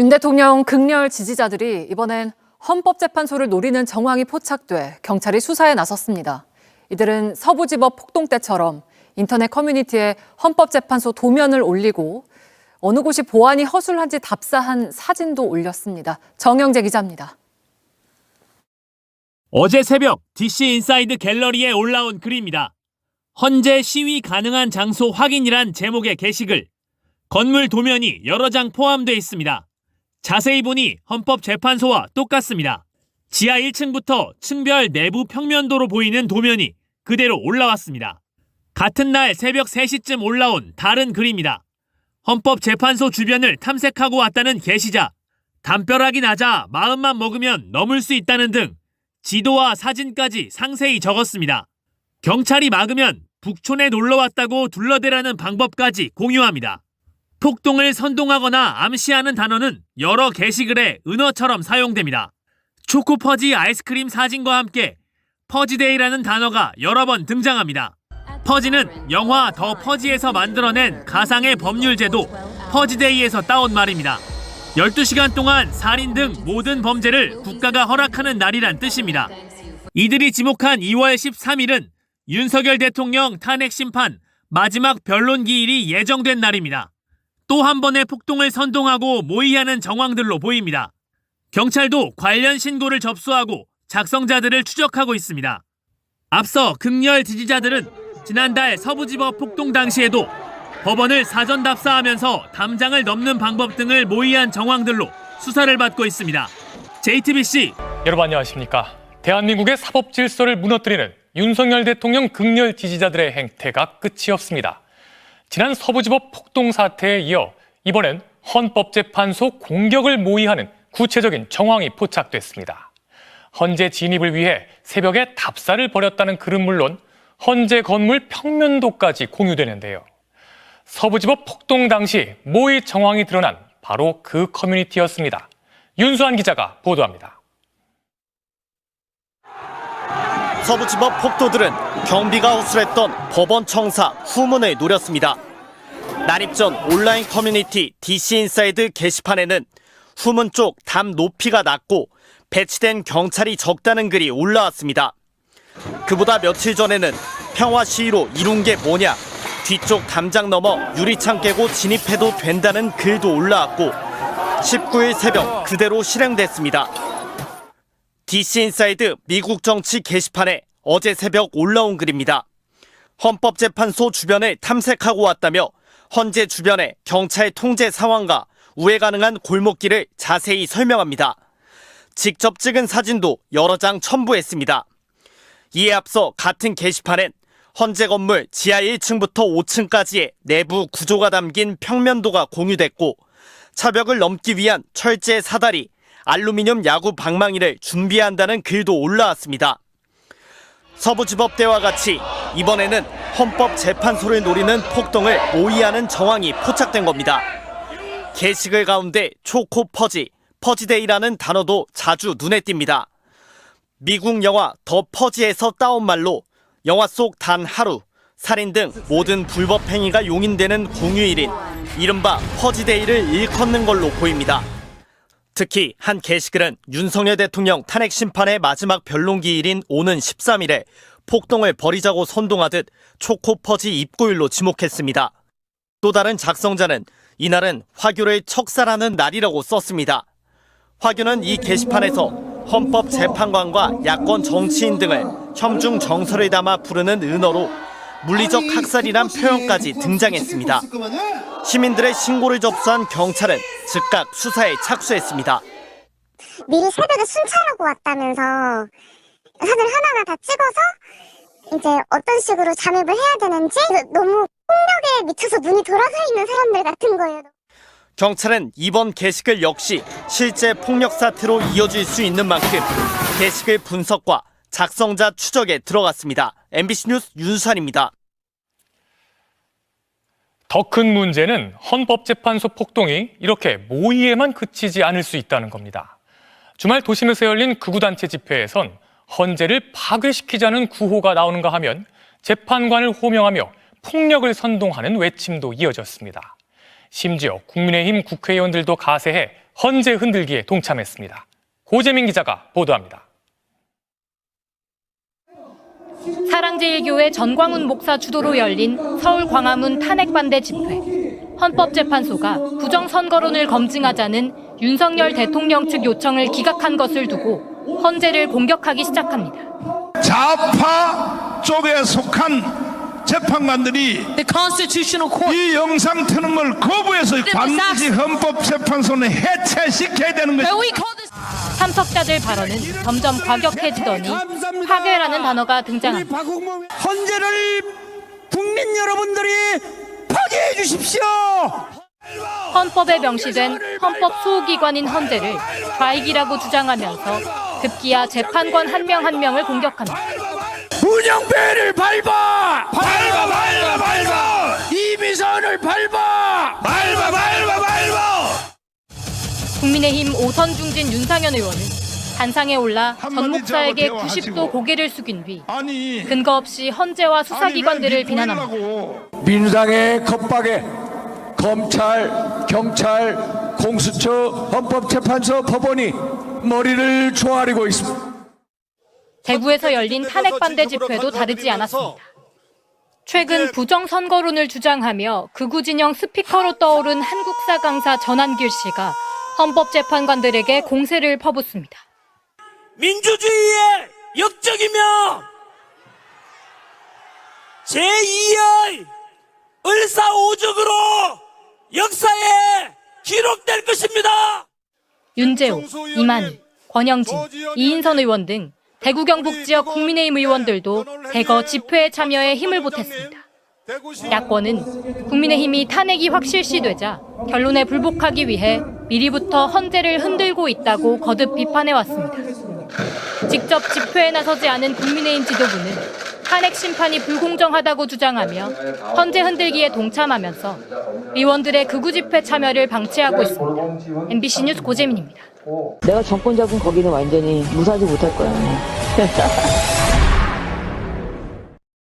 윤 대통령 극렬 지지자들이 이번엔 헌법재판소를 노리는 정황이 포착돼 경찰이 수사에 나섰습니다. 이들은 서부지법 폭동 때처럼 인터넷 커뮤니티에 헌법재판소 도면을 올리고 어느 곳이 보안이 허술한지 답사한 사진도 올렸습니다. 정영재 기자입니다. 어제 새벽 DC 인사이드 갤러리에 올라온 글입니다. 헌재 시위 가능한 장소 확인이란 제목의 게시글. 건물 도면이 여러 장 포함되어 있습니다. 자세히 보니 헌법재판소와 똑같습니다. 지하 1층부터 층별 내부 평면도로 보이는 도면이 그대로 올라왔습니다. 같은 날 새벽 3시쯤 올라온 다른 글입니다. 헌법재판소 주변을 탐색하고 왔다는 게시자. 담벼락이 낮아 마음만 먹으면 넘을 수 있다는 등 지도와 사진까지 상세히 적었습니다. 경찰이 막으면 북촌에 놀러 왔다고 둘러대라는 방법까지 공유합니다. 폭동을 선동하거나 암시하는 단어는 여러 게시글에 은어처럼 사용됩니다. 초코 퍼지 아이스크림 사진과 함께 퍼지데이라는 단어가 여러 번 등장합니다. 퍼지는 영화 더 퍼지에서 만들어낸 가상의 법률 제도 퍼지데이에서 따온 말입니다. 12시간 동안 살인 등 모든 범죄를 국가가 허락하는 날이란 뜻입니다. 이들이 지목한 2월 13일은 윤석열 대통령 탄핵 심판 마지막 변론 기일이 예정된 날입니다. 또 한 번의 폭동을 선동하고 모의하는 정황들로 보입니다. 경찰도 관련 신고를 접수하고 작성자들을 추적하고 있습니다. 앞서 극렬 지지자들은 지난달 서부지법 폭동 당시에도 법원을 사전 답사하면서 담장을 넘는 방법 등을 모의한 정황들로 수사를 받고 있습니다. JTBC 여러분 안녕하십니까? 대한민국의 사법 질서를 무너뜨리는 윤석열 대통령 극렬 지지자들의 행태가 끝이 없습니다. 지난 서부지법 폭동 사태에 이어 이번엔 헌법재판소 공격을 모의하는 구체적인 정황이 포착됐습니다. 헌재 진입을 위해 새벽에 답사를 벌였다는 글은 물론 헌재 건물 평면도까지 공유되는데요. 서부지법 폭동 당시 모의 정황이 드러난 바로 그 커뮤니티였습니다. 윤수환 기자가 보도합니다. 서부지법 폭도들은 경비가 호술했던 법원 청사 후문을 노렸습니다. 난입 전 온라인 커뮤니티 DC 인사이드 게시판에는 후문 쪽 담 높이가 낮고 배치된 경찰이 적다는 글이 올라왔습니다. 그보다 며칠 전에는 평화 시위로 이룬 게 뭐냐, 뒤쪽 담장 넘어 유리창 깨고 진입해도 된다는 글도 올라왔고 19일 새벽 그대로 실행됐습니다. DC 인사이드 미국 정치 게시판에 어제 새벽 올라온 글입니다. 헌법재판소 주변을 탐색하고 왔다며 헌재 주변의 경찰 통제 상황과 우회 가능한 골목길을 자세히 설명합니다. 직접 찍은 사진도 여러 장 첨부했습니다. 이에 앞서 같은 게시판엔 헌재 건물 지하 1층부터 5층까지의 내부 구조가 담긴 평면도가 공유됐고 차벽을 넘기 위한 철제 사다리, 알루미늄 야구 방망이를 준비한다는 글도 올라왔습니다. 서부지법대와 같이 이번에는 헌법재판소를 노리는 폭동을 모의하는 정황이 포착된 겁니다. 게시글 가운데 초코 퍼지, 퍼지데이라는 단어도 자주 눈에 띕니다. 미국 영화 더 퍼지에서 따온 말로 영화 속 단 하루, 살인 등 모든 불법 행위가 용인되는 공휴일인 이른바 퍼지데이를 일컫는 걸로 보입니다. 특히 한 게시글은 윤석열 대통령 탄핵 심판의 마지막 변론 기일인 오는 13일에 폭동을 벌이자고 선동하듯 초코 퍼지 입고일로 지목했습니다. 또 다른 작성자는 이날은 화교를 척살하는 날이라고 썼습니다. 화교는 이 게시판에서 헌법재판관과 야권 정치인 등을 혐중 정서를 담아 부르는 은어로 물리적 학살이란 표현까지 등장했습니다. 시민들의 신고를 접수한 경찰은 즉각 수사에 착수했습니다. 미리 새벽에 순찰하고 왔다면서 사진 하나하나 다 찍어서 이제 어떤 식으로 잠입을 해야 되는지 너무 폭력에 미쳐서 눈이 돌아가 있는 사람들 같은 거예요. 경찰은 이번 게시글 역시 실제 폭력 사태로 이어질 수 있는 만큼 게시글 분석과 작성자 추적에 들어갔습니다. MBC 뉴스 윤수환입니다. 더 큰 문제는 헌법재판소 폭동이 이렇게 모의에만 그치지 않을 수 있다는 겁니다. 주말 도심에서 열린 극우단체 집회에선 헌재를 파괴시키자는 구호가 나오는가 하면 재판관을 호명하며 폭력을 선동하는 외침도 이어졌습니다. 심지어 국민의힘 국회의원들도 가세해 헌재 흔들기에 동참했습니다. 고재민 기자가 보도합니다. 사랑제일교회 전광훈 목사 주도로 열린 서울 광화문 탄핵 반대 집회. 헌법재판소가 부정선거론을 검증하자는 윤석열 대통령 측 요청을 기각한 것을 두고 헌재를 공격하기 시작합니다. 좌파 쪽에 속한 재판관들이 The Constitutional Court. 이 영상 트는 걸 거부해서 반드시 헌법재판소는 해체시켜야 되는 것입니다. We call 참석자들 발언은 점점 과격해지더니 파괴라는 단어가 등장합니다. 헌재를 국민 여러분들이 파괴해 주십시오. 헌법에 명시된 헌법 소기관인 헌재를 좌익이라고 주장하면서 급기야 재판관 한 명 한 명을 공격합니다. 운영배를 밟아! 밟아 밟아 밟아! 이미선을 밟아! 밟아 밟아 밟아! 국민의힘 오선 중진 윤상현 의원은 단상에 올라 전 목사에게 저하고 90도 대화하시고. 고개를 숙인 뒤 아니 근거 없이 헌재와 수사기관들을 비난합니다. 민주당의 겁박에 검찰, 경찰, 공수처, 헌법재판소, 법원이 머리를 조아리고 있습니다. 대구에서 열린 탄핵 반대 집회도 다르지 않았습니다. 최근 부정선거론을 주장하며 극우 진영 스피커로 떠오른 한국사 강사 전한길 씨가 헌법재판관들에게 공세를 퍼붓습니다. 민주주의의 역적이며 제2의 을사오적으로 역사에 기록될 것입니다. 윤재호, 이만희, 권영진, 이인선 의원 등 대구 경북 지역 국민의힘 의원들도 대거 집회에 참여해 힘을 보탰습니다. 야권은 국민의힘이 탄핵이 확실시되자 결론에 불복하기 위해 미리부터 헌재를 흔들고 있다고 거듭 비판해 왔습니다. 직접 집회에 나서지 않은 국민의힘 지도부는 탄핵 심판이 불공정하다고 주장하며 헌재 흔들기에 동참하면서 의원들의 극우 집회 참여를 방치하고 있습니다. MBC 뉴스 고재민입니다. 내가 정권 잡은 거기는 완전히 무사하지 못할 거야.